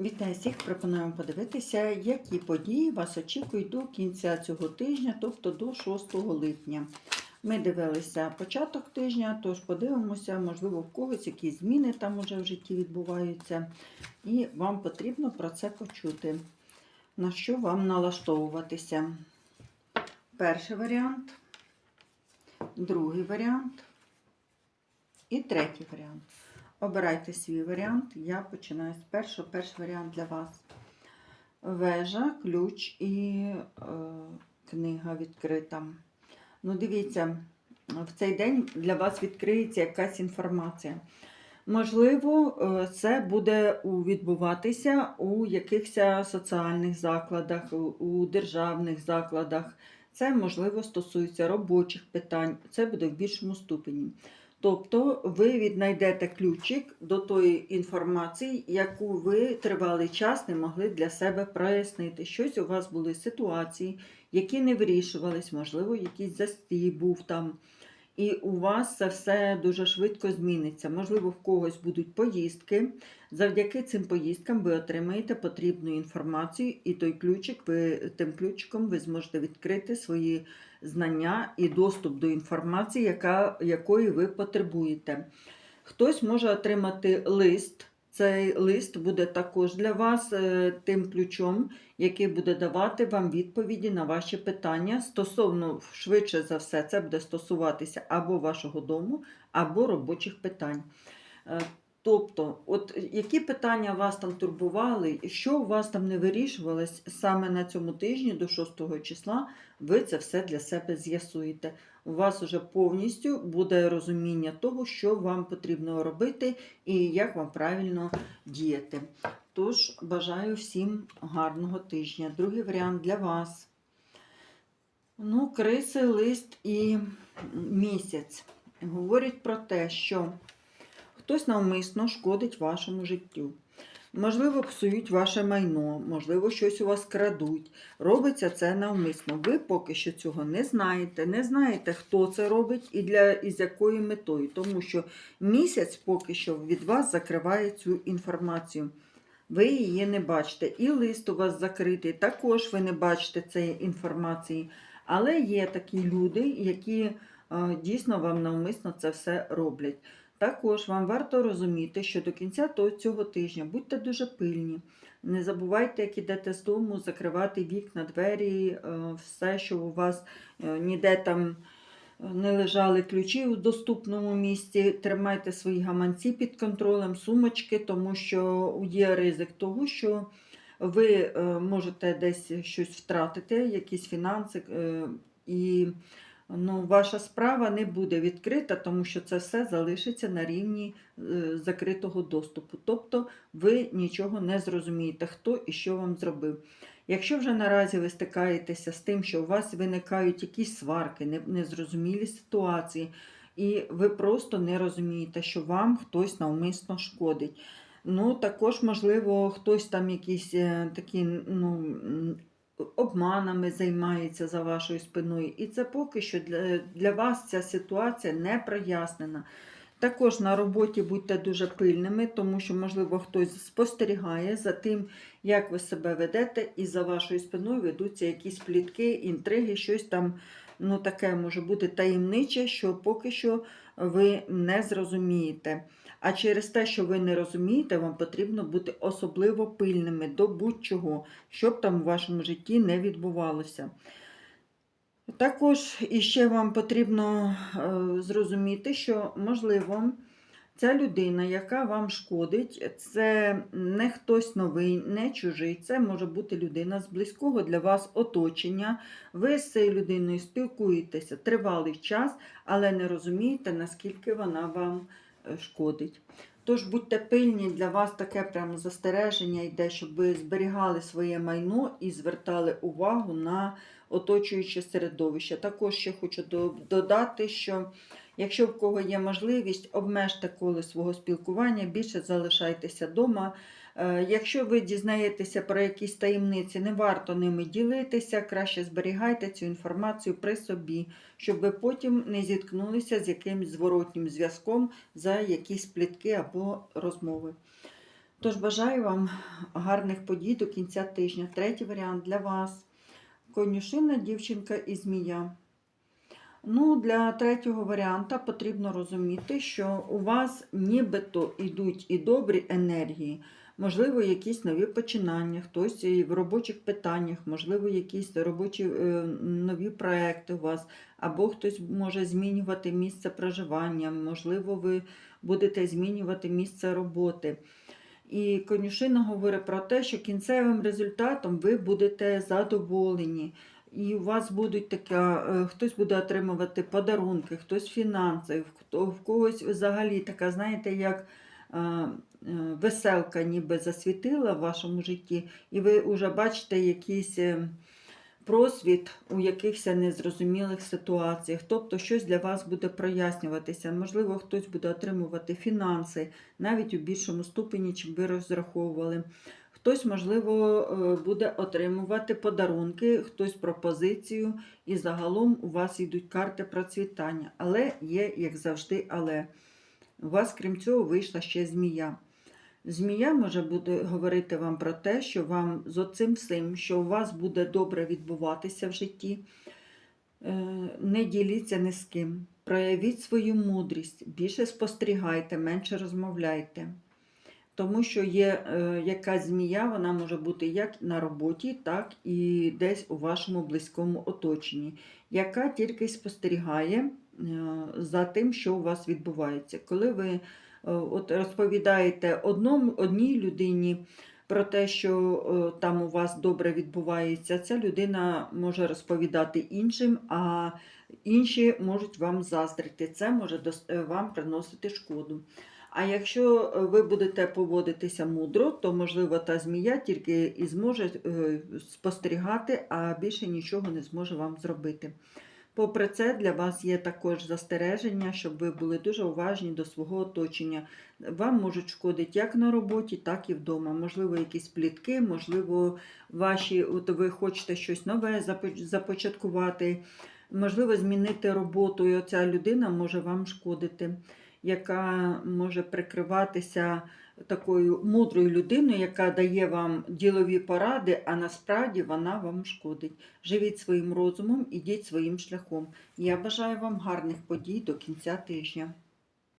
Вітаю всіх! Пропонуємо подивитися, які події вас очікують до кінця цього тижня, тобто до 6 липня. Ми дивилися початок тижня, тож подивимося, можливо, в когось якісь зміни там уже в житті відбуваються, і вам потрібно про це почути. На що вам налаштовуватися? Перший варіант, другий варіант і третій варіант. Обирайте свій варіант. Я починаю з першого. Перший варіант для вас. Вежа, ключ і е, книга відкрита. Ну, дивіться, в цей день для вас відкриється якась інформація. Можливо, е, це буде відбуватися у якихось соціальних закладах, у- у державних закладах. Це, можливо, стосується робочих питань, це буде в більшому ступені. Тобто ви віднайдете ключик до тої інформації, яку ви тривалий час не могли для себе прояснити. Щось у вас були ситуації, які не вирішувались, можливо, якийсь застій був там. І у вас це все дуже швидко зміниться. Можливо, в когось будуть поїздки. Завдяки цим поїздкам ви отримаєте потрібну інформацію, і той ключик, ви тим ключиком ви зможете відкрити свої знання і доступ до інформації, яка, якої ви потребуєте. Хтось може отримати лист. Цей лист буде також для вас е, тим ключом, який буде давати вам відповіді на ваші питання. Стосовно, швидше за все, це буде стосуватися або вашого дому, або робочих питань. Е, Тобто, от які питання вас там турбували, що у вас там не вирішувалось саме на цьому тижні до 6 числа, ви це все для себе з'ясуєте. У вас вже повністю буде розуміння того, що вам потрібно робити і як вам правильно діяти. Тож бажаю всім гарного тижня. Другий варіант для вас. Ну, криси, лист і місяць говорять про те, що хтось навмисно шкодить вашому життю. Можливо, псують ваше майно, можливо, щось у вас крадуть. Робиться це навмисно. Ви поки що цього не знаєте, не знаєте, хто це робить і для і з якою метою, тому що місяць поки що від вас закриває цю інформацію. Ви її не бачите. І лист у вас закритий, також ви не бачите цієї інформації. Але є такі люди, які е, дійсно вам навмисно це все роблять. Також вам варто розуміти, що до кінця цього тижня будьте дуже пильні. Не забувайте, як ідете з дому, закривати вікна, двері, е, все, що у вас е, ніде там е, не лежали ключі у доступному місці. Тримайте свої гаманці під контролем, сумочки, тому що є ризик того, що ви можете десь щось втратити, якісь фінанси, і ну, ваша справа не буде відкрита, тому що це все залишиться на рівні е, закритого доступу. Тобто ви нічого не зрозумієте, хто і що вам зробив. Якщо вже наразі ви стикаєтеся з тим, що у вас виникають якісь сварки, незрозумілі ситуації, і ви просто не розумієте, що вам хтось навмисно шкодить. Ну, також, можливо, хтось там якісь е, такі ну, обманами займається за вашою спиною. І це поки що для, для вас ця ситуація не прояснена. Також на роботі будьте дуже пильними, тому що, можливо, хтось спостерігає за тим, як ви себе ведете, і за вашою спиною ведуться якісь плітки, інтриги, щось там ну, таке може бути таємниче, що поки що ви не зрозумієте. А через те, що ви не розумієте, вам потрібно бути особливо пильними до будь-чого, щоб там у вашому житті не відбувалося. Також іще вам потрібно е, зрозуміти, що, можливо, ця людина, яка вам шкодить, це не хтось новий, не чужий, це може бути людина з близького для вас оточення. Ви з цією людиною спілкуєтеся тривалий час, але не розумієте, наскільки вона вам е, шкодить. Тож будьте пильні, для вас таке прямо застереження йде, щоб ви зберігали своє майно і звертали увагу на оточуюче середовище. Також ще хочу додати, що якщо в кого є можливість, обмежте коло свого спілкування, більше залишайтеся вдома. Якщо ви дізнаєтеся про якісь таємниці, не варто ними ділитися, краще зберігайте цю інформацію при собі, щоб ви потім не зіткнулися з якимось зворотнім зв'язком за якісь плітки або розмови. Тож бажаю вам гарних подій до кінця тижня. Третій варіант для вас. Конюшина, дівчинка і змія. Ну, для третього варіанта потрібно розуміти, що у вас нібито йдуть і добрі енергії, можливо, якісь нові починання, хтось і в робочих питаннях, можливо, якісь робочі е, нові проекти у вас, або хтось може змінювати місце проживання, можливо, ви будете змінювати місце роботи. І конюшина говорить про те, що кінцевим результатом ви будете задоволені. І у вас будуть така, е, хтось буде отримувати подарунки, хтось фінанси, хто в когось взагалі така, знаєте, як е, е, веселка ніби засвітила в вашому житті, і ви вже бачите якийсь просвіт у якихось незрозумілих ситуаціях. Тобто щось для вас буде прояснюватися. Можливо, хтось буде отримувати фінанси навіть у більшому ступені, чим ви розраховували. Хтось, можливо, е, буде отримувати подарунки, хтось пропозицію, і загалом у вас йдуть карти процвітання. Але є, як завжди, але у вас, крім цього, вийшла ще змія. Змія може буде говорити вам про те, що вам з оцим всім, що у вас буде добре відбуватися в житті. Е, Не діліться ні з ким. Проявіть свою мудрість, більше спостерігайте, менше розмовляйте. Тому що є е, якась змія, вона може бути як на роботі, так і десь у вашому близькому оточенні, яка тільки спостерігає е, за тим, що у вас відбувається. Коли ви е, от розповідаєте одному, одній людині про те, що е, там у вас добре відбувається, ця людина може розповідати іншим, а інші можуть вам заздрити. Це може е, вам приносити шкоду. А якщо е, ви будете поводитися мудро, то можливо та змія тільки і зможе е, спостерігати, а більше нічого не зможе вам зробити. Попри це, для вас є також застереження, щоб ви були дуже уважні до свого оточення. Вам можуть шкодити як на роботі, так і вдома. Можливо, якісь плітки, можливо, ваші, от ви хочете щось нове започаткувати, можливо, змінити роботу, і оця людина може вам шкодити яка може прикриватися такою мудрою людиною, яка дає вам ділові поради, а насправді вона вам шкодить. Живіть своїм розумом, ідіть своїм шляхом. Я бажаю вам гарних подій до кінця тижня.